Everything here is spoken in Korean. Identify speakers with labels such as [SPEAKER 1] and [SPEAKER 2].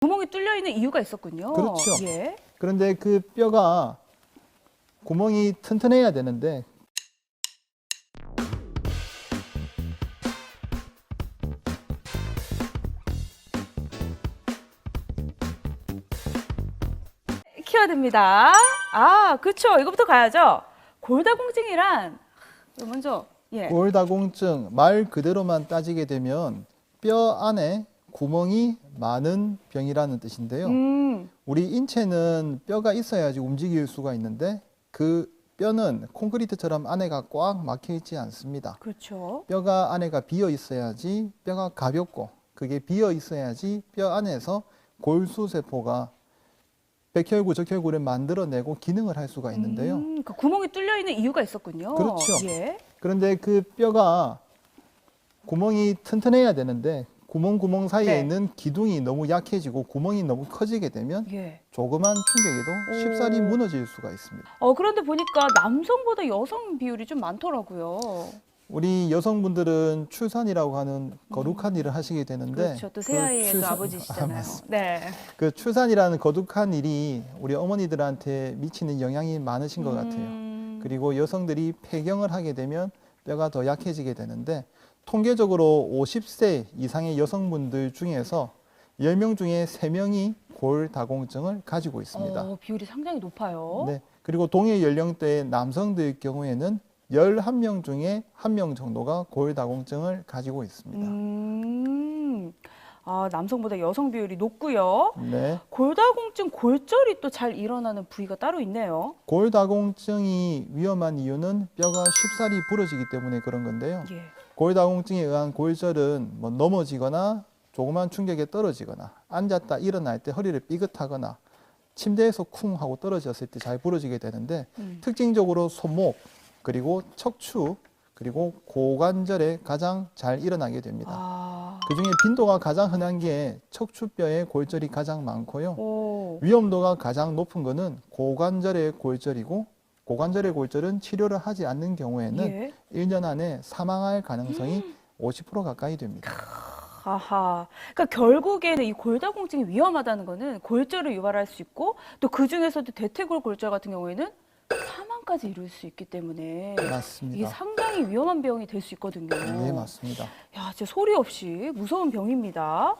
[SPEAKER 1] 구멍이 뚫려 있는 이유가 있었군요.
[SPEAKER 2] 그렇죠.
[SPEAKER 1] 예.
[SPEAKER 2] 그런데 그 뼈가 구멍이 튼튼해야 되는데
[SPEAKER 1] 키워야 됩니다. 아, 그렇죠. 이거부터 가야죠. 골다공증이란 먼저 예.
[SPEAKER 2] 골다공증 말 그대로만 따지게 되면 뼈 안에 구멍이 많은 병이라는 뜻인데요.
[SPEAKER 1] 음,
[SPEAKER 2] 우리 인체는 뼈가 있어야지 움직일 수가 있는데 그 뼈는 콘크리트처럼 안에가 꽉 막혀 있지 않습니다.
[SPEAKER 1] 그렇죠.
[SPEAKER 2] 뼈가 안에가 비어 있어야지 뼈가 가볍고 그게 비어 있어야지 뼈 안에서 골수 세포가 백혈구, 적혈구를 만들어내고 기능을 할 수가 있는데요.
[SPEAKER 1] 음, 그 구멍이 뚫려 있는 이유가 있었군요.
[SPEAKER 2] 그렇죠.
[SPEAKER 1] 예.
[SPEAKER 2] 그런데 그 뼈가 구멍이 튼튼해야 되는데 구멍 구멍 사이에
[SPEAKER 1] 네.
[SPEAKER 2] 있는 기둥이 너무 약해지고 구멍이 너무 커지게 되면
[SPEAKER 1] 예.
[SPEAKER 2] 조그만 충격에도
[SPEAKER 1] 오.
[SPEAKER 2] 쉽사리 무너질 수가 있습니다.
[SPEAKER 1] 어, 그런데 보니까 남성보다 여성 비율이 좀 많더라고요.
[SPEAKER 2] 우리 여성분들은 출산이라고 하는 거룩한 일을 하시게 되는데
[SPEAKER 1] 음. 그렇죠. 또그또
[SPEAKER 2] 출산-
[SPEAKER 1] 아버지시잖아요.
[SPEAKER 2] 아.
[SPEAKER 1] 네.
[SPEAKER 2] 그 출산이라는 거룩한 일이 우리 어머니들한테 미치는 영향이 많으신 것 같아요.
[SPEAKER 1] 음,
[SPEAKER 2] 그리고 여성들이 폐경을 하게 되면 뼈가 더 약해지게 되는데 통계적으로 50세 이상의 여성분들 중에서 10명 중에 3명이 골다공증을 가지고 있습니다.
[SPEAKER 1] 어, 비율이 상당히 높아요.
[SPEAKER 2] 네. 그리고 동일 연령대의 남성들 경우에는 11명 중에 1명 정도가 골다공증을 가지고 있습니다.
[SPEAKER 1] 음, 아, 남성보다 여성 비율이 높고요.
[SPEAKER 2] 네.
[SPEAKER 1] 골다공증 골절이 또 잘 일어나는 부위가 따로 있네요.
[SPEAKER 2] 골다공증이 위험한 이유는 뼈가 쉽사리 부러지기 때문에 그런 건데요.
[SPEAKER 1] 예.
[SPEAKER 2] 골다공증에 의한 골절은 뭐 넘어지거나 조그만 충격에 떨어지거나 앉았다 일어날 때 허리를 삐긋하거나 침대에서 쿵 하고 떨어졌을 때 잘 부러지게 되는데
[SPEAKER 1] 음.
[SPEAKER 2] 특징적으로 손목 그리고 척추 그리고 고관절에 가장 잘 일어나게 됩니다.
[SPEAKER 1] 아,
[SPEAKER 2] 그중에 빈도가 가장 흔한 게 척추뼈의 골절이 가장 많고요.
[SPEAKER 1] 오,
[SPEAKER 2] 위험도가 가장 높은 거는 고관절의 골절이고 고관절의 골절은 치료를 하지 않는 경우에는
[SPEAKER 1] 예.
[SPEAKER 2] 1년 안에 사망할 가능성이 50% 가까이 됩니다.
[SPEAKER 1] 아하. 그러니까 결국에는 이 골다공증이 위험하다는 거는 골절을 유발할 수 있고 또 그 중에서도 대퇴골 골절 같은 경우에는 사망까지 이룰 수 있기 때문에 이게
[SPEAKER 2] 맞습니다.
[SPEAKER 1] 상당히 위험한 병이 될 수 있거든요.
[SPEAKER 2] 네, 맞습니다.
[SPEAKER 1] 야, 진짜 소리 없이 무서운 병입니다.